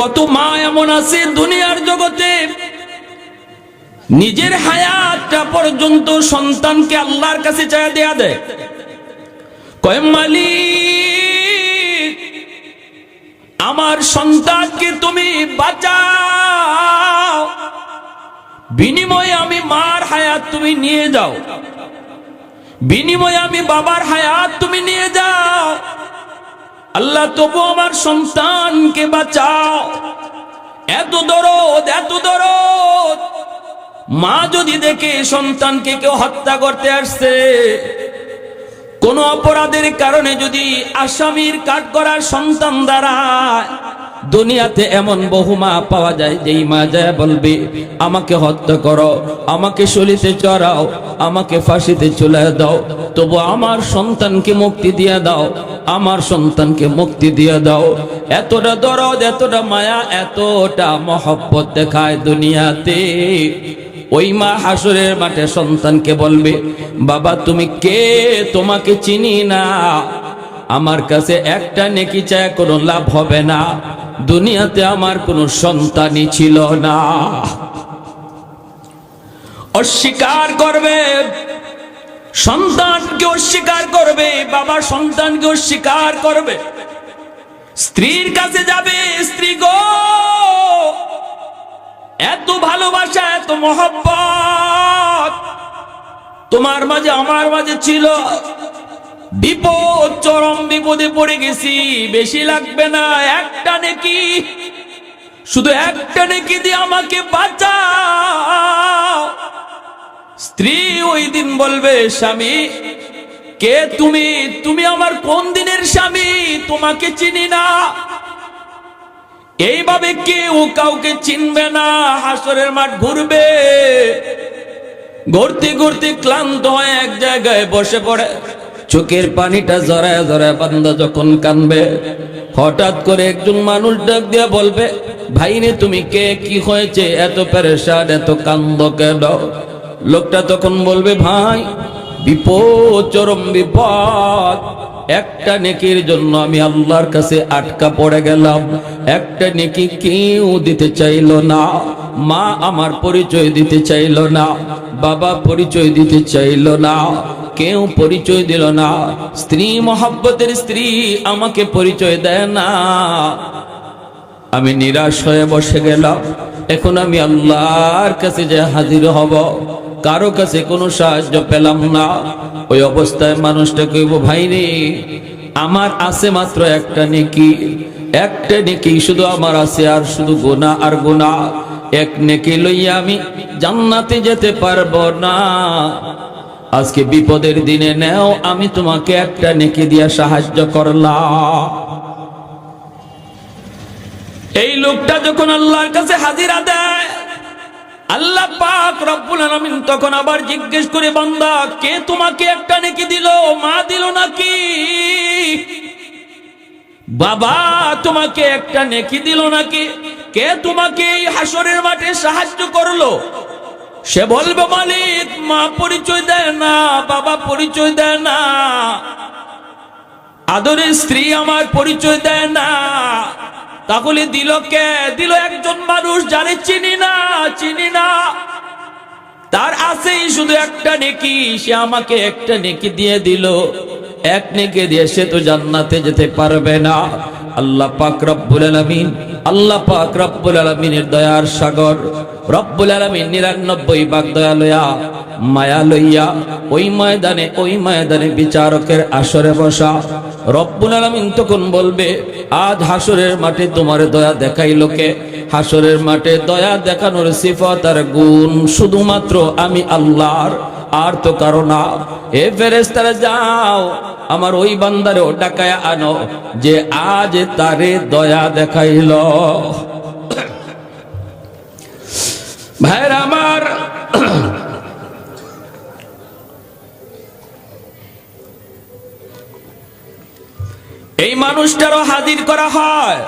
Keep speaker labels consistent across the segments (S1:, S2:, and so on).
S1: কত মা এমন আছে দুনিয়ার জগতে? নিজের হায়াতটা পর্যন্ত সন্তানকে আল্লাহর কাছে চায়া দেয়া দেয়। কয়, মালিক, আমার সন্তানকে তুমি বাঁচাও। বিনিময়ে আমি মার হায়াত তুমি নিয়ে যাও। বিনিময়ে আমি বাবার হায়াত তুমি নিয়ে যাও। আল্লাহ, তবু আমার সন্তানকে বাঁচাও। এত দরদ এত দরদ। মা যদি দেখে সন্তানকে কেউ হত্যা করতে আসছে, কোন অপরাধের কারণে যদি আসামির কাঠ করার সন্তান দ্বারা দুনিয়াতে এমন বহু মা পাওয়া যায় যেই মা যায় বলবে, আমাকে হত্যা করো, আমাকে শলিতে চড়াও আমাকে ফাঁসিতে চলে দাও। তবু আমার সন্তানকে মুক্তি দিয়ে দাও। আমার সন্তানকে মুক্তি দিয়ে দাও। এতটা দরদ, এতটা মায়া, এতটা মহব্বত দেখায় দুনিয়াতে। ওই মা হাসুরের মাঠে সন্তানকে বলবে, বাবা, তুমি কে? তোমাকে চিনি না। আমার কাছে একটা নেকি চায়, কোনো লাভ হবে না। দুনিয়াতে আমার কোনো সন্তানই ছিল না। অস্বীকার করবে। সন্তানকে অস্বীকার করবে, বাবা সন্তানকে অস্বীকার করবে। স্ত্রীর কাছে যাবে, স্ত্রী গো, এত ভালোবাসা, এত মহব্বত। তোমার মাঝে, আমার মাঝে ছিল বিপদ, চরম বিপদে পড়ে গেছি, বেশি লাগবে না, একটা নেকি। শুধু একটা নেকি দিয়ে আমাকে বাঁচাও। স্ত্রী ওই দিন বলবে, স্বামী, কে তুমি? তুমি আমার কোন দিনের স্বামী? তোমাকে চিনি না। এইভাবে কেউ কাউকে চিনবে না, হাসরের মাঠ ঘুরবে। ঘুরতে ঘুরতে ক্লান্ত হয়ে এক জায়গায় বসে পড়ে। চোখের পানিটা জড়ায় জড়ায় বান্দা যখন কানবে, হঠাৎ করে একজন মানুষ ডাক দিয়ে বলবে, ভাইরে, তুমি কে? কি হয়েছে? এত পেরেশান, এত কান্দ কেন? লোকটা তখন বলবে, ভাই, বিপদ, চরম বিপদ। একটা নেকির জন্য আমি আল্লাহর কাছে আটকা পড়ে গেলাম। একটা নেকি কেউ দিতে চাইলো না। মা আমার পরিচয় দিতে চাইলো না। বাবা পরিচয় দিতে চাইলো না। কেউ পরিচয় দিল না। স্ত্রী, মহাব্বতের স্ত্রী আমাকে পরিচয় দেয় না। আমি নিরাশ হয়ে বসে গেলাম। এখন আমি আল্লাহর কাছে যে হাজির হব, কারও কাছে কোনো সাহায্য পেলাম না। ওই অবস্থায় মানুষটা কইব, ভাই রে, আমার আছে মাত্র একটা নেকি। একটা নেকি শুধু আমার আছে আর শুধু গোনা আর গোনা। এক নেকি লইয়া আমি জান্নাতে যেতে পারব না। আজকে বিপদের দিনে নেও, আমি তোমাকে একটা নেকি দিয়া সাহায্য করলাম। এই লোকটা যখন আল্লাহর কাছে হাজিরা দেয়, আল্লাহ পাক রব্বুল আলামিন তখন আবার জিজ্ঞেস করে, বান্দা, কে তোমাকে একটা নেকি দিল? মা দিল নাকি? বাবা, তোমাকে একটা নেকি দিল নাকি? কে তোমাকে এই হাসরের মাঠে সাহায্য করল? সে বলবে, মালিক, মা পরিচয় দেয় না, বাবা পরিচয় দেয় না। আদরের স্ত্রী আমার পরিচয় দেয় না। তাহলে দিল কে? দিল একজন মানুষ যারে চিনি না চিনি না। তার আছেই শুধু একটা নেকি, সে আমাকে একটা নেকি দিয়ে দিল। এক নেকি দিয়ে সে তো জান্নাতে যেতে পারবে না। আল্লাহ পাক রব্বুল আলামিন, আল্লাহ পাক রব্বুল আলামিনের দয়ার সাগর রব্বুল আলামিন নিরানব্বই ভাগ দয়া লয়া মায়া লইয়া ওই ময়দানে ওই ময়দানে বিচারকের আসরে বসা। রব্বুল আলামিন তখন বলবে, আজ হাসরের মাঠে তোমার দয়া দেখাই লোকে হাসরের মাঠে দয়া দেখানোর সিফত আর গুণ শুধুমাত্র আমি আল্লাহর, আর তো কারও না। এ ফেরেস্তারা যাও, আমার ওই বান্দারে ডাকায় আনো যে আজ তারে দয়া দেখাইল। ভাইরা আমার, এই মানুষটারও হাজির করা হয়।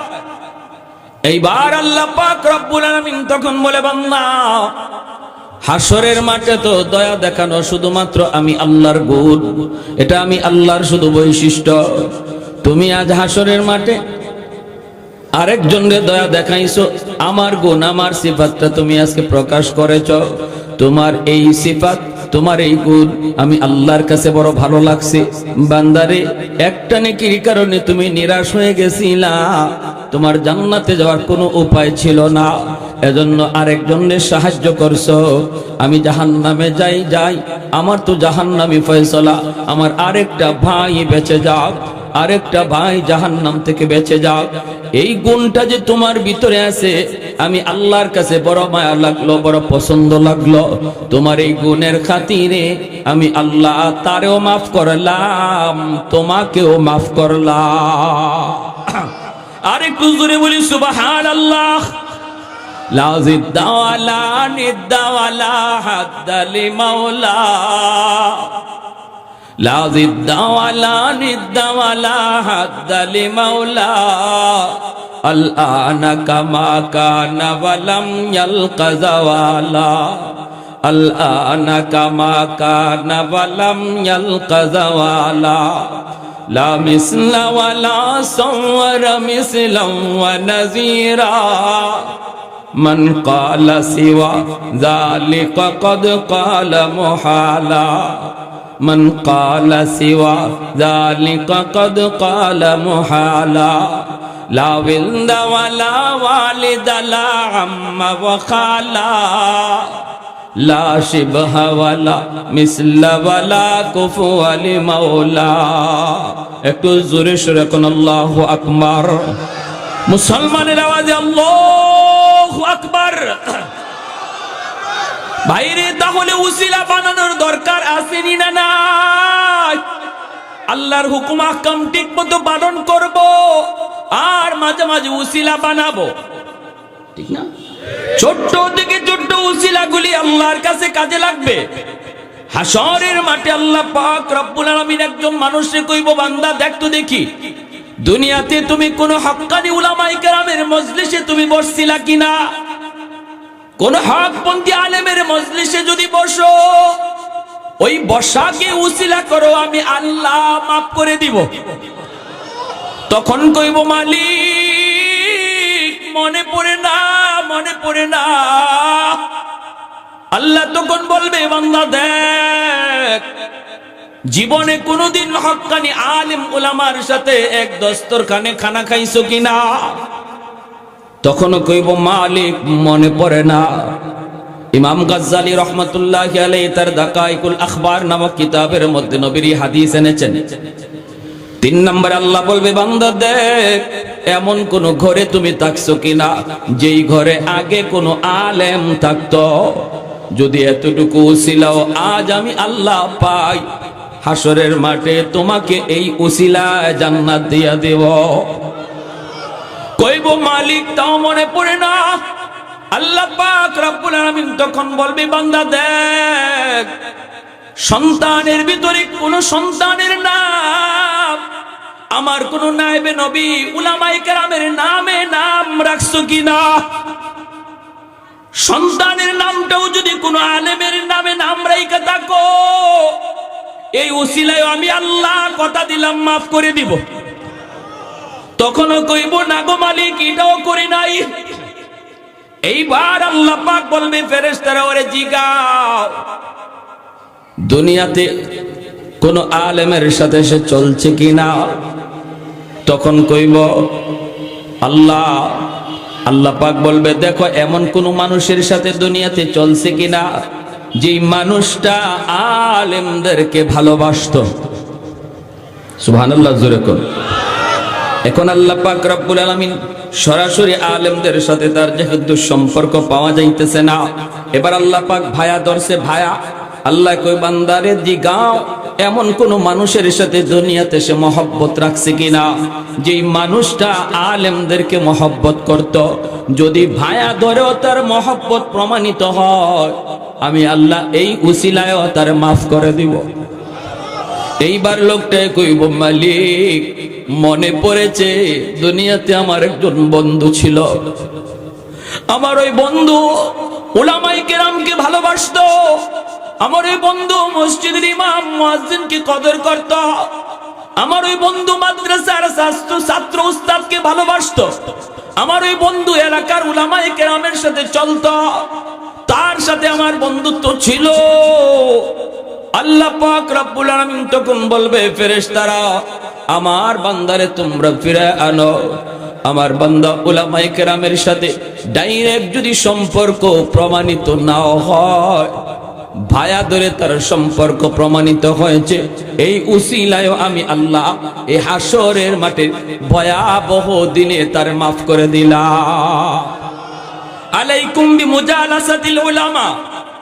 S1: এইবার আল্লাহ পাক রব্বুল আলামিন তখন বলে, বান্দা হাসরের মাঠে তো দয়া দেখানো শুধুমাত্র আমি আল্লাহর গুণ। এটা আমি আল্লাহর শুধু বৈশিষ্ট্য। তুমি আজ হাসরের মাঠে আরেকজনের দয়া দেখাইছো, আমার গুণ, আমার সিফাতটা তুমি আজকে প্রকাশ করেছ। তোমার এই সিফাত, তোমার এই গুণ, আমি আল্লাহর কাছে বড় ভালো লাগছে। বান্দারে, একটা নেকির কারণে তুমি নিরাশ হয়ে গেছিলা। তোমার জান্নাতে যাওয়ার কোনো উপায় ছিল না। এজন্য আরেকজনের সাহায্য করছ। আমি জাহান্নামে যাই যাই। আমার তো জাহান্নামি ফয়সলা। আমার আরেকটা ভাই বেঁচে যাক। আরেকটা ভাই জাহান্নাম থেকে বেঁচে যাক। এই গুণটা যে তোমার ভিতরে আছে, আমি আল্লাহর কাছে বড় মায়া লাগল, বড় পছন্দ লাগল। তোমার এই গুণের খাতিরে আমি আল্লাহ তারেও মাফ করলাম, তোমাকেও মাফ করলাম। আরেকটু জোরে বলি সুবাহান আল্লাহ لا زد ولا ند ولا حد لمولا. لا زد ولا ند ولا حد لمولا. الآن كما كان ولم يلق زوالا. الآن كما كان ولم يلق زوالا. لا مثل ولا صور مثلا ونذيرا. من قال سوى ذلك قد قال محالا من قال سوى ذلك قد قال محالا لا ولد ولا والد لا عم وخالا لا شبه ولا مثل ولا كفو لمولا একটু জোরে সরে কোন আল্লাহ আকবার মুসলমানের আওয়াজে আল্লাহ বাইরে তাহলে উসিলা বানানোর দরকার আসেনি না নাই? আল্লাহর হুকুম আহকাম ঠিক মতো পালন করব আর মাঝে মাঝে উসিলা বানাবো। ঠিক না? ছোট্ট থেকে ছোট্ট উসিলাগুলি আল্লাহর কাছে কাজে লাগবে। হাসরের মাঠে আল্লাহ পাক রব্বুল আলামিন একজন মানুষে কইব, বান্দা, দেখ তো দেখি। দুনিয়াতে তুমি কোন হক্কানি উলামায়ে কেরামের মজলিসে তুমি বসছিলা কিনা? কোন হকপন্থী আলেমের মজলিসে যদি বসো, ওই বসাকে উসিলা করো, আমি আল্লাহ মাফ করে দিব। তখন কইব, মালিক, মনে পড়ে না, মনে পড়ে না। আল্লাহ তখন বলবে, বান্দা দেখ, জীবনে কোনোদিন হক্কানি আলেম ওলামার সাথে এক দস্তরখানে খানা খাইছো কিনা? তখনও কইব, মালিক, মনে পড়ে না। ইমাম গাজ্জালি রহমতুল্লাহ আলাই তার দাকাইকুল আখবার নামক কিতাবের মধ্যে নবীর হাদিস এনেছেন। তিন নম্বর আল্লাহ বলবে, বান্দা দেখ, এমন কোন ঘরে তুমি থাকছো কিনা? যেই ঘরে আগে কোনো আলেম থাকতো। যদি এতটুকু উসিলাও, আজ আমি আল্লাহ পাই। হাসরের মাঠে তোমাকে এই উসিলায় জান্নাত দিয়া দেব। কইব মালিক, তাও মনে পড়ে না। আল্লাহ পাক রব্বুল আলামিন তখন বলবে, বান্দা দেখ, সন্তানের ভিতরে কোন সন্তানের নাম, আমার কোন নাইবে নবী, উলামায়ে কেরামের নামে নাম রাখছো কিনা? সন্তানের নামটাও যদি কোনো আলেমের নামে নাম রাইকা থাকো, এই উসিলায় আমি আল্লাহ কথা দিলাম, মাফ করে দিব। তখনও কইব, না গো মালিক, এটাও করি নাই। এইবার আল্লাহ পাক বলবে, ফেরেশতারা ওরে জিগাও। দুনিয়াতে কোন আলেমের সাথে সে চলছে কিনা, তখন কইব, আল্লাহ আল্লাহ পাক বলবে, দেখো, এমন কোন মানুষের সাথে দুনিয়াতে চলছে কিনা যে মানুষটা আলেমদেরকে ভালোবাসতো। সুবহানাল্লাহ, জোরে কোন। এখন আল্লাহ পাক রব্বুল আলামিন সরাসরি আলেমদের সাথে তার যেহেতু সম্পর্ক পাওয়া যাইতেছে না, এবার আল্লাহ পাক ভায়া ধরছে, ভায়া, আল্লাহ কই বান্দারে দিগাও এমন কোন মানুষের সাথে দুনিয়াতে সে মহব্বত রাখছে কিনা? যেই মানুষটা আলেমদেরকে মহব্বত করত, যদি ভায়া ধরেও তার মহব্বত প্রমাণিত হয়, আমি আল্লাহ এই উসিলায়ও তার মাফ করে দিব। এইবার লোকটাই কইব, মালিক মনে পড়েছে, দুনিয়াতে আমার একজন বন্ধু ছিল। আমার ওই বন্ধু ওলামাই কেরামকে ভালোবাসতো। আমার ওই বন্ধু মসজিদের ইমাম, মুয়াজ্জিনকে কদর করত। আমার ওই বন্ধু মাদ্রাসার ছাত্র ছাত্র উস্তাদকে ভালোবাসতো। আমার ওই বন্ধু এলাকার উলামায়ে কেরামের সাথে চলতো। তার সাথে আমার বন্ধুত্ব ছিল। আল্লাহ পাক রব্বুল আলামিন তখন বলবে, ফেরেশতারা, আমার বান্দারে তোমরা ফিরে আনো। আমার বান্দা উলামায়ে কেরামের সাথে ডাইরেক্ট যদি সম্পর্ক প্রমাণিত নাও হয়, ভায়া ধরে তার সম্পর্ক প্রমাণিত হয়েছে। এই উসিলায় আমি আল্লাহ এই হাসরের মাঠে ভয়াবহ দিনে তার মাফ করে দিলাম। আলাইকুম বিমুজালাসাতিল উলামা।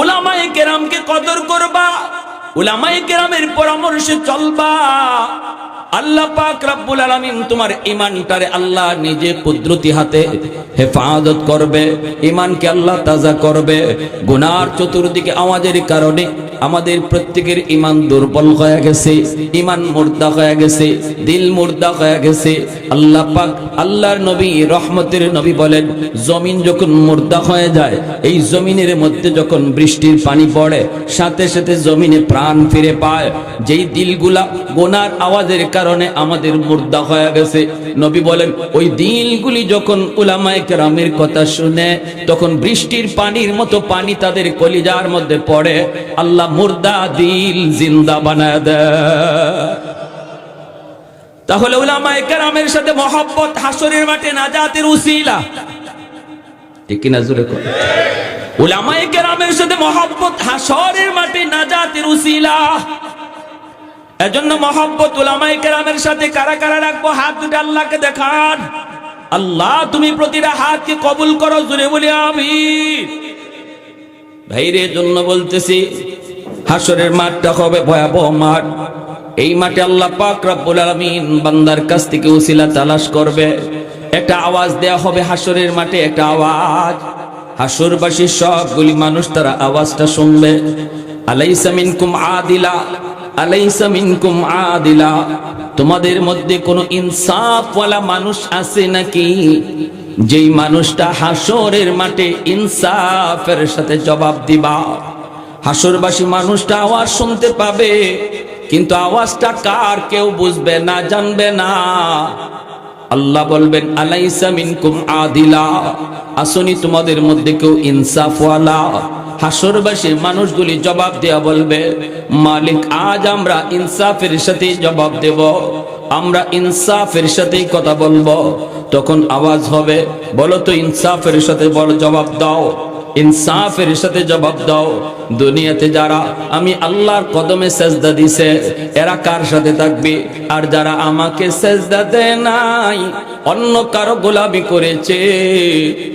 S1: উলামায়ে কেরামকে কদর করবা। উলামায়ে কেরামের পরামর্শে চলবা। আল্লাহ পাক রব্বুল আলামিন তোমার ঈমানটারে আল্লাহ নিজে কুদরতি হাতে হেফাজত করবে। ঈমানকে আল্লাহ তাজা করবে। গুনার চতুর্দিকে আওয়াজের কারণে আমাদের প্রত্যেকের ঈমান দুর্বল হয়ে গেছে, ঈমান মুর্দা হয়ে গেছে, দিল মুর্দা হয়ে গেছে। আল্লাহ পাক আল্লাহর নবী, রহমতের নবী বলেন, জমিন যখন মুর্দা হয়ে যায়, এই জমিনের মধ্যে যখন বৃষ্টির পানি পড়ে, সাথে সাথে জমিনে প্রাণ ফিরে পায়। যেই দিলগুলা গোনার আওয়াজের কারণে আমাদের মুর্দা হয়ে গেছে। নবী বলেন, ওই দিলগুলি যখন উলামায়ে কেরামের কথা শুনে, তখন বৃষ্টির পানির মতো পানি তাদের কলিজার মধ্যে পড়ে। আল্লাহ মুর্দা দিল জিন্দা বানায় দেয় তাহলে উলামায়ে কেরামের সাথে মহব্বত হাসরের মাঠে নাজাতের উসিলা। ঠিক কিনা জোরে কর উলামায়ে কেরামের সাথে মহব্বত হাসরের মাঠে নাজাতের উসিলা। এজন্য মহব্বত উলামায়ে কেরামের সাথে কারা কারা রাখব? হাত দুটো আল্লাহকে দেখান। আল্লাহ, তুমি প্রতিটা হাতকে কবুল করো জুড়ে বলি আমি ভাইরে জন্য বলতেছি, হাসরের মাঠটা হবে ভয়াবহ মাঠ। এই মাঠে আল্লাহ পাক রব্বুল আলামিন বান্দার কাছ থেকে উসিলা তালাশ করবে। একটা আওয়াজ দেয়া হবে হাসরের মাঠে, একটা আওয়াজ। হাসরবাসী সবগুলি মানুষ তারা আওয়াজটা শুনবে। আলাইসা মিনকুম আদিলা, আলাইসা মিনকুম আদিলা। তোমাদের মধ্যে কোনো ইনসাফওয়ালা মানুষ আছে নাকি? যেই মানুষটা হাসরের মাঠে ইনসাফের সাথে জবাব দিবা। হাসরবাসী মানুষটা আওয়াজ শুনতে পাবে, কিন্তু আওয়াজটা কার কেউ বুঝবে না, জানবে না। আল্লাহ বলবেন, আলাইসা মিনকুম আদিলা। আসনি তোমাদের মধ্যে কেউ ইনসাফওয়ালা। হাসরবাসী মানুষগুলি জবাব দেয়া বলবে, মালিক, আজ আমরা ইনসাফের সাথে জবাব দেব। আমরা ইনসাফের সাথেই কথা বলব। তখন আওয়াজ হবে, বলো তো ইনসাফের সাথে বল জবাব দাও। ইনসাফের সাথে জবাব দাও। দুনিয়াতে যারা, আমি আল্লাহর কদমে সেজদা দিছে, এরা কার সাথে থাকবে? আর যারা আমাকে সেজদা দেয় নাই অন্য কারও গোলামি করেছে,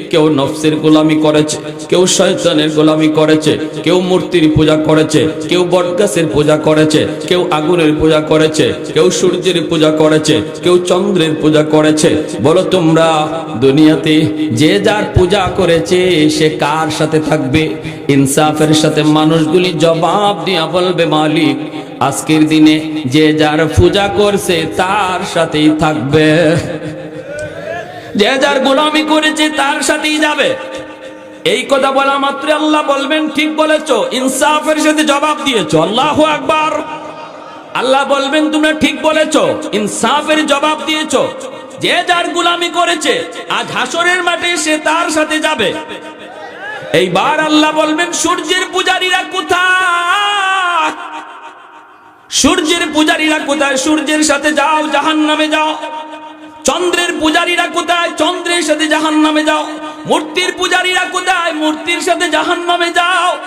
S1: কেউ নফসের গোলামি করেছে, কেউ শয়তানের গোলামি করেছে, কেউ মূর্তির পূজা করেছে, কেউ বটগাছের পূজা করেছে, কেউ আগুনের পূজা করেছে, কেউ সূর্যের পূজা করেছে, কেউ চন্দ্রের পূজা করেছে। বলো তোমরা, দুনিয়াতে যে যার পূজা করেছে, সে কার সাথে থাকবে? ইনসাফের সাথে মানুষগুলি জবাব দিয়া বলবে, মালিক, আজকের দিনে যে যার পূজা করছে, তার সাথেই থাকবে। যে যার গোলামি করেছে তার সাথেই যাবে। এই কথা বলা মাত্র আল্লাহ বলবেন, ঠিক বলেছ, ইনসাফের সাথে জবাব দিয়েছ, আল্লাহ আকবার। আল্লাহ বলবেন, তোমরা ঠিক বলেছ, ইনসাফের জবাব দিয়েছ। যে যার গোলামি করেছে, আজ হাসরের মাঠে সে তার সাথে যাবে। এইবার আল্লাহ বলবেন, সূর্যের পূজারীরা কোথায়? সূর্যের পূজারীরা কোথায়? সূর্যের সাথে যাও জাহান নামে যাও। চন্দ্রের পূজারীরা কোথায়? চন্দ্রের সাথে জাহান নামে যাও। মূর্তির পূজারীরা কোথায়? মূর্তির সাথে জাহান নামে যাও।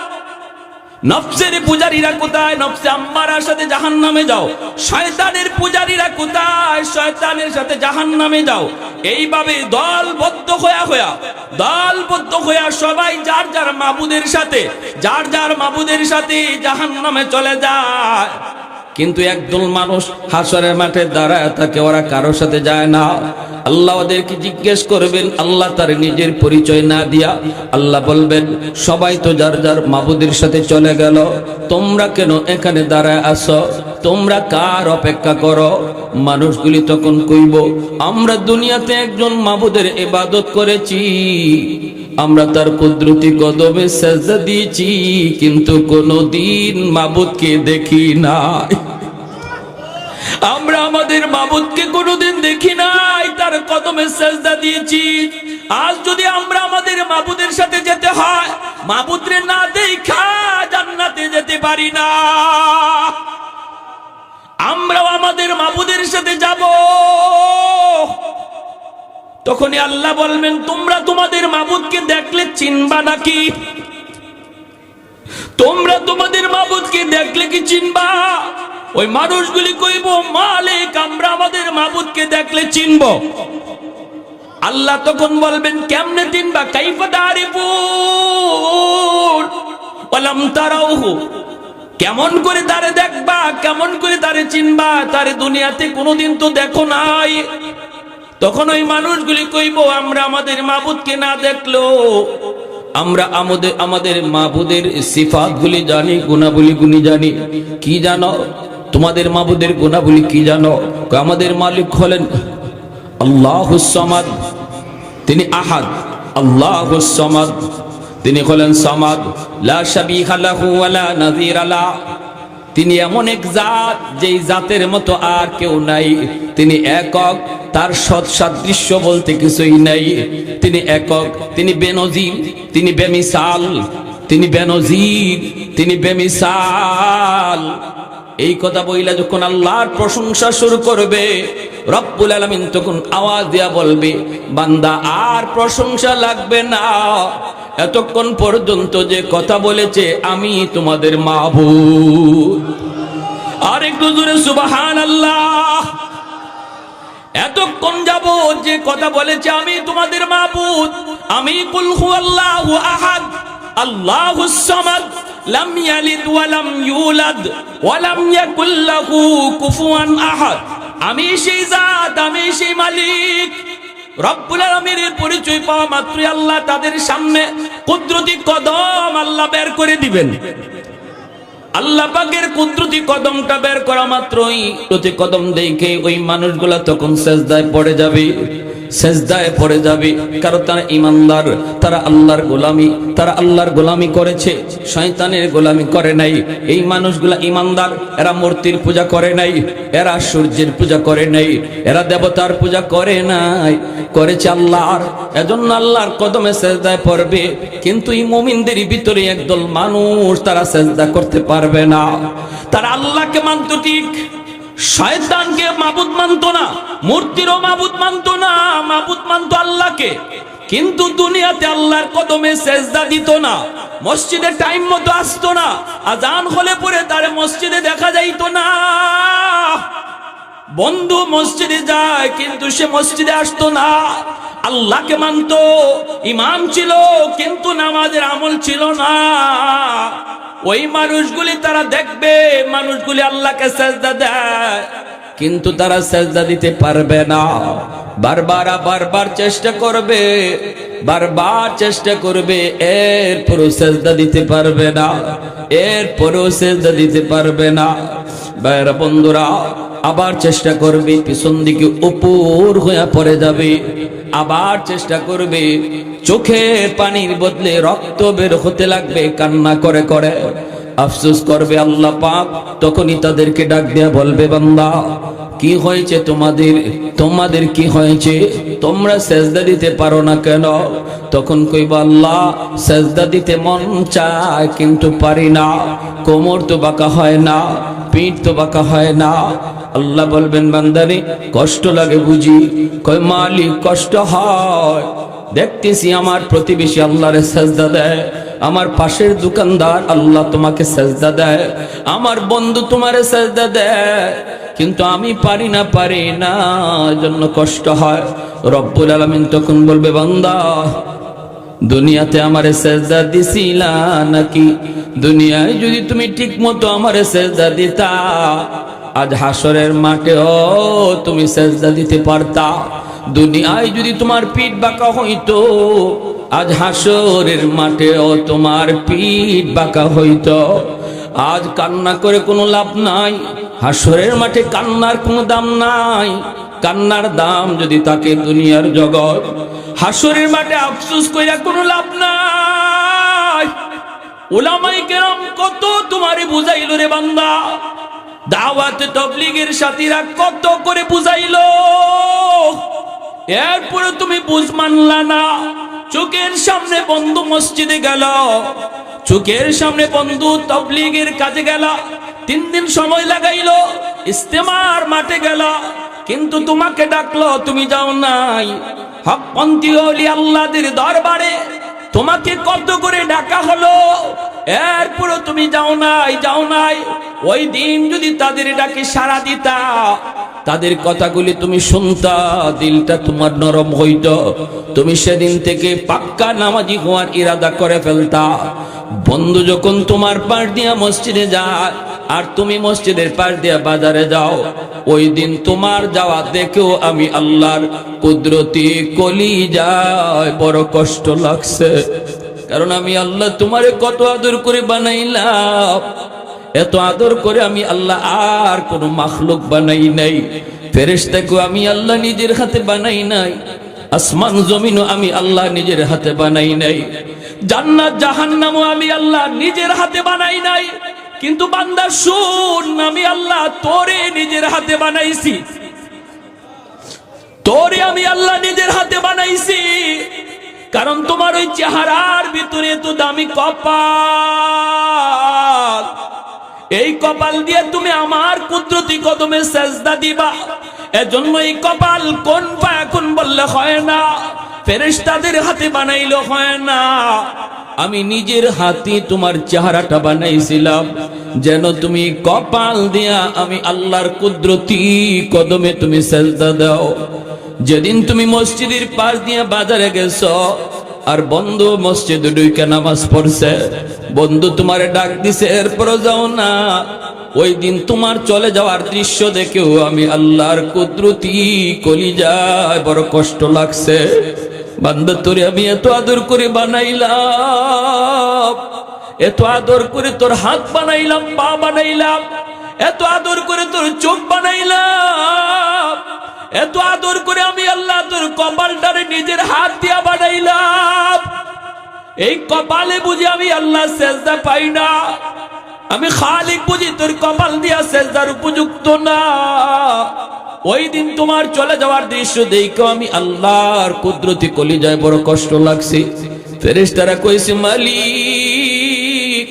S1: নফসের পূজারীরা কোথায়? নফসে আম্মারার সাথে জাহান নামে যাও। শয়তানের পূজারীরা কোথায়? শয়তানের সাথে জাহান নামে যাও। এইভাবে দলবদ্ধ হইয়া হইয়া, দলবদ্ধ হইয়া সবাই যার যার মাবুদের সাথে, যার যার মাবুদের সাথে জাহান নামে চলে যায়। কিন্তু একদল মানুষ হাসরের মাঠে দাঁড়ায় থাকে, ওরা কারোর সাথে যায় না। আল্লাহ ওদেরকে জিজ্ঞেস করবেন, আল্লাহ তার নিজের পরিচয় না দিয়া আল্লাহ বলবেন, সবাই তো যার যার মাবুদের সাথে চলে গেল, তোমরা কেন এখানে দাঁড়ায় আসো তোমরা কার অপেক্ষা করো? মানুষগুলি তখন কইব, আমরা দুনিয়াতে একজন মাবুদের ইবাদত করেছি। আমরা তার কুদরতি কদমে সেজদা দিয়েছি, কিন্তু কোনোদিন মাবুদকে দেখি নাই। আমরা আমাদের মাবুদকে কোনোদিন দেখি নাই, তার কদমে সেজদা দিয়েছি। আজ যদি আমরা আমাদের মাবুদের সাথে যেতে হয়, মাবুদরে না দেখা জান্নাতে যেতে পারি না। আমরাও আমাদের মাবুদের সাথে যাব। তখনই আল্লাহ বলবেন, তোমরা তোমাদের মাবুদকে দেখলে চিনবা নাকি? তোমরা তোমাদের মাবুদকে দেখলে কি চিনবা? ওই মানুষগুলি কইব, মালিক, আমরা আমাদের মাবুদকে দেখলে চিনব আল্লাহ তখন বলবেন, কেমনে চিনবা? কাইফা দারিফুন ওয়ালাম তারাউহু। কেমন করে তারে দেখবা? কেমন করে তারে চিনবা? তারে দুনিয়াতে কোনোদিন তো দেখো নাই। তখন ওই মানুষগুলি কইব, আমরা আমাদের মাবুদকে না দেখল আমরা আমাদের আমাদের মাবুদের সিফাত গুলি জানি গুণাবলী গুলি জানি। কি জানো? তোমাদের মাবুদের গুণাবলী কি জানো? আমাদের মালিক হলেন আল্লাহ সমাদ। তিনি আহাদ, আল্লাহ সমাদ। তিনি হলেন সমাদ। লা শাবিহা লাহু ওয়ালা নাযীরা লা। তিনি এমন এক জাত, যেই জাতের মতো আর কেউ নাই। তিনি একক তার সৎ সাদৃশ্য বলতে কিছুই নাই। তিনি একক, তিনি বেনজির তিনি বেমিসাল, তিনি বেনজির তিনি বেমিসাল। এই কথা বইলা যখন আল্লাহর প্রশংসা শুরু করবে, রব্বুল আলামিন তখন আওয়াজ দিয়া বলবে, বান্দা আর প্রশংসা লাগবে না। এতক্ষণ পর্যন্ত যে কথা বলেছে, আমি তোমাদের মাহবুব আর একটু জোরে সুবাহান আল্লাহ এতক্ষণ যাব যে কথা বলেছে, আমি তোমাদের মাহবুদ আমি কুলহু আল্লাহু আহাদ আল্লাহুস সামাদ, লাম ইয়ালিদ ওয়া লাম ইউলাদ, ওয়া লাম ইয়াকুল লাহু কুফুয়ান আহাদ। আমি সেই জাত, আমি সেই মালিক। রব্বুল আলামিনের পরিচয় পাওয়া মাত্রই আল্লাহ তাদের সামনে কুদরতি কদম আল্লাহ বের করে দিবেন। আল্লাহ পাকের কুদরতি কদমটা বের করা মাত্রই প্রতি কদম দেখে ওই মানুষগুলা তখন সেজদায় পড়ে যাবে। সেজদায় পড়ে যাবে। কারণ তারা ইমানদার, তারা আল্লাহর গোলামি, তারা আল্লাহর গোলামি করেছে। শয়তানের গোলামি করে নাই। এই মানুষগুলা ইমানদার, এরা মূর্তির পূজা করে নাই, এরা সূর্যের পূজা করে নাই, এরা দেবতার পূজা করে নাই। করেছে আল্লাহর, এজন্য আল্লাহর কদমে সেজদায় পড়বে। কিন্তু এই মুমিনদের ভিতরে একদল মানুষ, তারা সেজদা করতে পারবে না। তারা আল্লাহকে মানত ঠিক। শয়তানকে মাবুদ মানতো না, মূর্তিরও মাবুদ মানতো না, মাবুদ মানত আল্লাহকে। কিন্তু দুনিয়াতে আল্লাহর কদমে সেজদা দিত না, মসজিদে টাইম মতো আসতো না, আজান হলে পরে তার মসজিদে দেখা যাইতো না। বন্ধু মসজিদে যায়, কিন্তু সে মসজিদে আসতো না। আল্লাহকে মানতো, ইমাম ছিল, কিন্তু নামাজের আমল ছিল না। ওই মানুষগুলি তারা দেখবে, মানুষগুলি আল্লাহকে সেজদা দেয়, কিন্তু তারা সেজদা দিতে পারবে না। বারবার বারবার চেষ্টা করবে, বারবার চেষ্টা করবে, এরপরও সেজদা দিতে পারবে না, এরপরও সেজদা দিতে পারবে না। বাইরা বন্ধুরা, আবার চেষ্টা করবে, পিছন দিকে উপর হয়ে পড়ে যাবে। আবার চেষ্টা করবে চোখের পানির বদলে রক্ত বের হতে লাগবে, কান্না করে করে। আফসোস করবে আল্লাহ পাক, তখনই তাদেরকে ডাক দেয়া বলবে, বান্দা, কি হয়েছে তোমাদের? তোমাদের কি হয়েছে? তোমরা সেজদা দিতে পারো না কেন? তখন কইব, আল্লাহ, সেজদা দিতে মন চায়, কিন্তু পারি না। কোমর তো বাঁকা হয় না। পিঠ তো বাঁকা হয় না। আল্লাহ বলবেন, বান্দারে, কষ্ট লাগে বুঝি। কয়, মালিক, কষ্ট হয়। দেখতেছি আমার প্রতিবেশী আল্লাহরে সেজদা দেয়। আমার পাশের দোকানদার আল্লাহ তোমাকে সেজদা দেয়। আমার বন্ধু তোমারে সেজদা দেয়। কিন্তু আমি পারি না পারি না জন্য কষ্ট হয়। রব্বুল আলামিন তখন বলবে, বান্দা দুনিয়াতে আমারে সেজদা দিছিলা নাকি? দুনিয়ায় যদি তুমি ঠিক মতো আমারে সেজদা দিতা, আজ হাসরের মাঠেও তুমি সেজদা দিতে পারতা। দুনিয়ায় যদি তোমার পিঠ বাঁকা হইতো, আজ হাসরের মাঠেও তোমার পিঠ বাঁকা হইতো। আজ কান্না করে কোনো লাভ নাই, হাসরের মাঠে কান্নার কোনো দাম নাই। কান্নার দাম যদি তাকে দুনিয়ার জগৎ, হাসরের মাঠে আফসোস কইরা কোনো লাভ নাই। ওলামাই কেরম কত তোমারে বুঝাইলো রে বান্দা? দাওয়াত তবলিগের সাথীরা কত করে বুঝাইলো? এরপরে তুমি বুঝ মানলা না। চোখের সামনে বন্ধু মসজিদে গেল। চোখের সামনে বন্ধু তবলিগের কাজে গেল। তিন দিন সময় লাগাইলো, ইস্তেমার মাঠে গেল। কিন্তু তোমাকে ডাকলো, তুমি যাও নাই। হকপন্থী হলি আল্লাহদের দরবারে তোমাকে কত করে ডাকা হলো? এরপরও তুমি যাও নাই যাও নাই। ওই দিন যদি তাদের ডাকে সাড়া দিতা, তাদের কথাগুলি তুমি শুনতা, দিলটা তোমার নরম হইত। তুমি সেদিন থেকে পাক্কা নামাজি হওয়ার ইরাদা করে ফেলতা। বন্ধু যখন তোমার পাশ দিয়া মসজিদে যায় আর তুমি মসজিদের পাশ দিয়া বাজারে যাও। ওই দিন তোমার যাওয়া দেখেও আমি আল্লাহর কুদরতি কলি যায় বড় কষ্ট লাগছে। কারণ আমি আল্লাহ তোমারে কত আদর করে বানাইলাম। এত আদর করে আমি আল্লাহ আর কোনো মাখলুক বানাই নাই। ফেরেশতাকেও আমি আল্লাহ নিজের হাতে বানাই নাই। আসমান জমিনও আমি আল্লাহ নিজের হাতে বানাই নাই। জান্নাত জাহান্নামও আমি আল্লাহ নিজের হাতে বানাই নাই। কিন্তু বান্দা, শুন, আমি আল্লাহ তোরে নিজের হাতে বানাইছি। তোরে আমি আল্লাহ নিজের হাতে বানাইছি। কারণ তোমার ওই চেহারার ভিতরে তো দামি কপাল। এই কপাল দিয়ে তুমি আমার কুদরতি কদমে সেজদা দিবা। এজন্য এই কপাল কোন পা এখন বললে হয় না। ফেরেশতাদের হাতে বানাইলো হয় না। আমি নিজের হাতে তোমার চেহারাটা বানাইছিলাম। যেন তুমি কপাল দিয়া আমি আল্লাহর কুদরতি কদমে তুমি সেজদা দাও। যেদিন তুমি মসজিদের পাশ দিয়া বাজারে গেছ, আর বন্ধু মসজিদ ডুইকে নামাজ পড়ছে, বন্ধু তোমার ডাক দিছে, এরপর যাও না। ওই দিন তোমার চলে যাওয়ার দৃশ্য দেখেও আমি আল্লাহর কুদরতি কলি যায় বড় কষ্ট লাগছে। বান্দা তোরে আমি এত আদর করে বানাইলাম, এত আদর করে তোর হাত বানাইলাম, পা বানাইলাম, এত আদর করে তোর চোখ বানাইলাম, এত আদর করে আমি আল্লাহ তোর কপালটারে নিজের হাত দিয়া বানাইলাম। এই কপালে বুঝি আমি আল্লাহ সেজদা পাই না, আমি খালিক বুঝি তোর কপাল দিয়া সেজদার উপযুক্ত না। ওই দিন তোমার চলে যাওয়ার দৃশ্য দেখো আমি আল্লাহর কুদরতি কলি যায় বড় কষ্ট লাগছে। ফেরেশতারা কইছে, মালিক,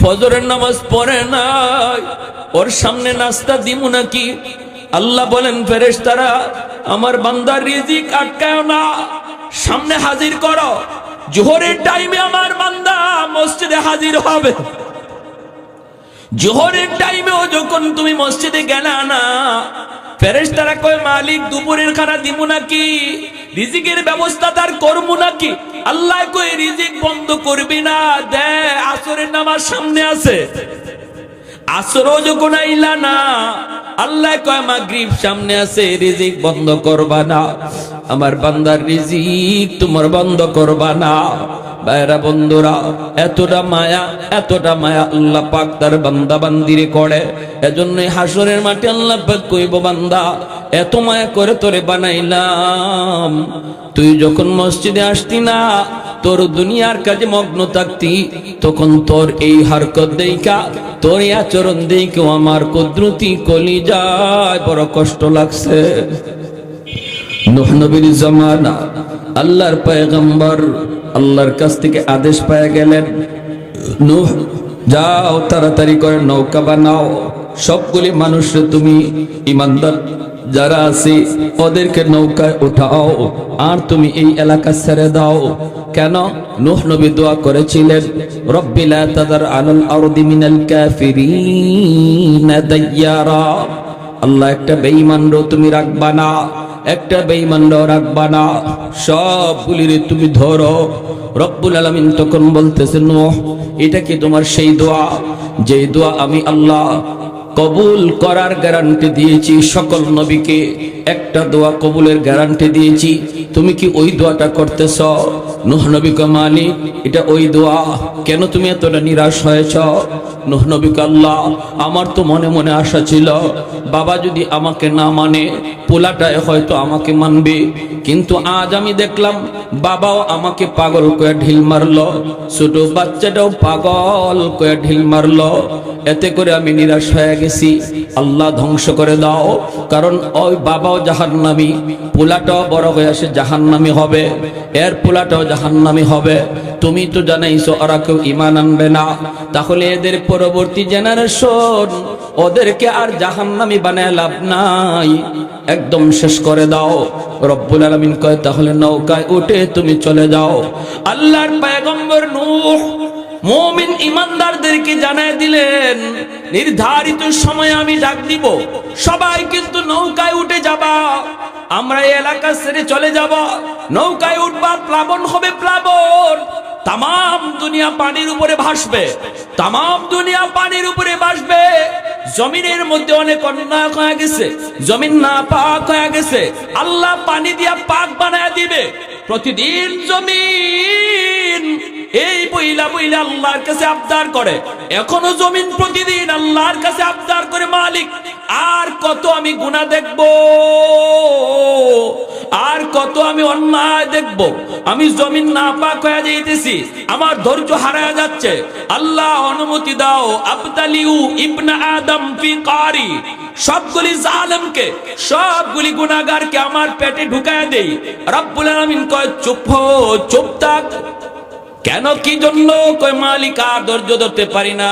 S1: ফজরের নামাজ পড়ে নাই, ওর সামনে নাস্তা দিমু নাকি? আল্লাহ বলেন, ফেরেশতারা, আমার বান্দার রিজিক আটকায় না, সামনে হাজির করো। জোহরের টাইমে আমার বান্দা মসজিদে হাজির হবে। জোহরের টাইমেও যখন তুমি মসজিদে গেলা না ফেরেশতারা কয়, মালিক, দুপুরের খানা দিব নাকি? রিজিকের ব্যবস্থা তার করব নাকি? আল্লাহ কই রিজিক বন্ধ করবি না, দে, আসরের নামার সামনে আছে। আসরও যখন আইলা না আল্লাহ কয়, মাগরিব সামনে আছে, রিজিক বন্ধ করবা না। আমার বান্দার রিজিক তোমার বন্ধ করবা না। বাইরা বন্ধুরা, এতটা মায়া এতটা মায়া আল্লাহ পাক তার বান্দা বান্দিরে করে। এজন্যই হাসরের মাঠে আল্লাহ পাক কইব, বান্দা এত মায়া করে তোরে বানাইলাম। তুই যখন মসজিদে আসতি না, তোর দুনিয়ার কাজে মগ্ন থাকতি, তখন তোর এই হারকত দেইকা তোর এই আচরণ দেইকেও আমার কুদরতি কলি যায় বড় কষ্ট লাগছে। নবীর জামানা, আল্লাহর পয়গম্বর, আল্লাহর কাছ থেকে আদেশ পায় গেলেন, নুহ, যাও, তাড়াতাড়ি করে নৌকা বানাও, সবগুলি মানুষ তুমি ইমানদার যারা আছে, ওদেরকে নৌকায় উঠাও। আর তুমি এই এলাকা ছেড়ে দাও। কেন? নূহ নবী দোয়া করেছিলেন, রব্বি লা তাদার আলাল আরদি মিনাল কাফিরিন দাইয়ারা। আল্লাহ, একটা বেঈমানরও তুমি রাখবা না, একটা বেঈমানরাও রাখবা না। সবগুলিরে তুমি ধরো। রব্বুল আলামিন তখন বলতেছে, নোহ, এটা কি তোমার সেই দোয়া? যেই দোয়া আমি আল্লাহ কবুল করার গ্যারান্টি দিয়েছি সকল নবীকে। একটা দোয়া কবুলের গ্যারান্টি দিয়েছি। তুমি কি ওই দোয়াটা করতেছ? নুহ নবী মালিক এটা ওই দোয়া। কেন তুমি এতটা নিরাশ হয়েছ? নুহ নবী আল্লাহ, আমার তো মনে মনে আশা ছিল, বাবা যদি আমাকে না মানে পোলাটায় হয়তো আমাকে মানবে। কিন্তু আজ আমি দেখলাম, বাবাও আমাকে পাগল করে ঢিল মারলো, ছোট বাচ্চাটাও পাগল করে ঢিল মারলো। এতে করে আমি নিরাশ হয়ে গেছি। আল্লাহ ধ্বংস করে দাও, কারণ ওই বাবাও জাহান্নামি, পোলাটাও বড় হয়ে আসে জাহান্নামি হবে। এর পোলাটাও জাহান্নামি হবে। তুমি তো জানাইছো, ওরা কেউ ইমান আনবে না। তাহলে এদের পরবর্তী জেনারেশন ওদেরকে আর জাহান্নামি বানায় লাভ নাই। একদম শেষ করে দাও। রব্বুল আলামিন কয়, তাহলে নৌকায় উঠে তুমি চলে যাও। আল্লাহর পয়গম্বর নূহ মুমিন ইমানদারদেরকে জানায় দিলেন, নির্ধারিত সময়ে আমি ডাক দিব, সবাই কিন্তু নৌকায় উঠে যাবা, আমরা এই এলাকা ছেড়ে চলে যাব, নৌকায় উঠবা প্লাবন হবে প্লাবন তাম দুনিয়া পানির উপরে ভাসবে তাম দুনিয়া পানির উপরে ভাসবে, জমিনের মধ্যে অনেক অন্যায় হয়ে গেছে, জমিন না পাক হয়ে গেছে, আল্লাহ পানি দিয়া পাক বানায় দিবে, প্রতিদিন জমিন এই বইলা বইলা আল্লাহর কাছে আবদার করে। এখনও জমিন প্রতিদিন আল্লাহর কাছে আবদার করে মালিক। আর কত আমি গুনাহ দেখব? আর কত আমি অন্যায় দেখব? আমি জমিন না পাক হয়ে যাইতেছি। আমার ধৈর্য হারায় যাচ্ছে। আল্লাহ অনুমতি দাও। আবতালিউ ইবনা আদম ফি কারি। সবগুলি জালেমকে, সবগুলি গুনাহগারকে আমার পেটে ঢুকায় দেই। রব্বুল আলামিন কয়, চুপ চুপ থাক। কেন কি জন্য? কয়, মালিক, আর ধৈর্য ধরতে পারি না।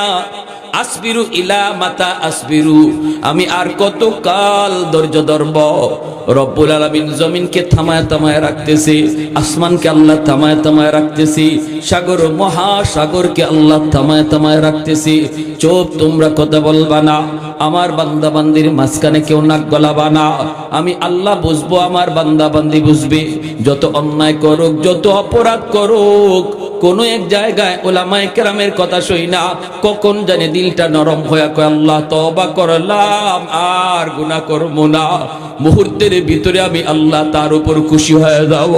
S1: আসবিরু ইলা মাতা আসবিরু। আমি আর কত কাল ধৈর্য ধরব? রব্বুল আলামিন জমিনকে থামায় থামায় রাখতেছি, আসমানকে আল্লাহ থামায় থামায় রাখতেছি, সাগর, মহাসাগরকে আল্লাহ থামায় থামায় রাখতেছি। চোপ, তোমরা কথা বলবা না। আমার বান্দা বান্দির মাঝখানে কেউ নাক গলাবা না। আমি আল্লাহ বুঝব, আমার বান্দা বান্দি বুঝবে। যত অন্যায় করুক, যত অপরাধ করুক কোন এক জায়গায় ওলামায় কেরামের কথা শুই না, কখন জানে দিলটা নরম হয়ে কয়, আল্লাহ তবা করলাম, আর গুনা করব না। মুহূর্তের ভিতরে আমি আল্লাহ তার উপর খুশি হয়ে যাব।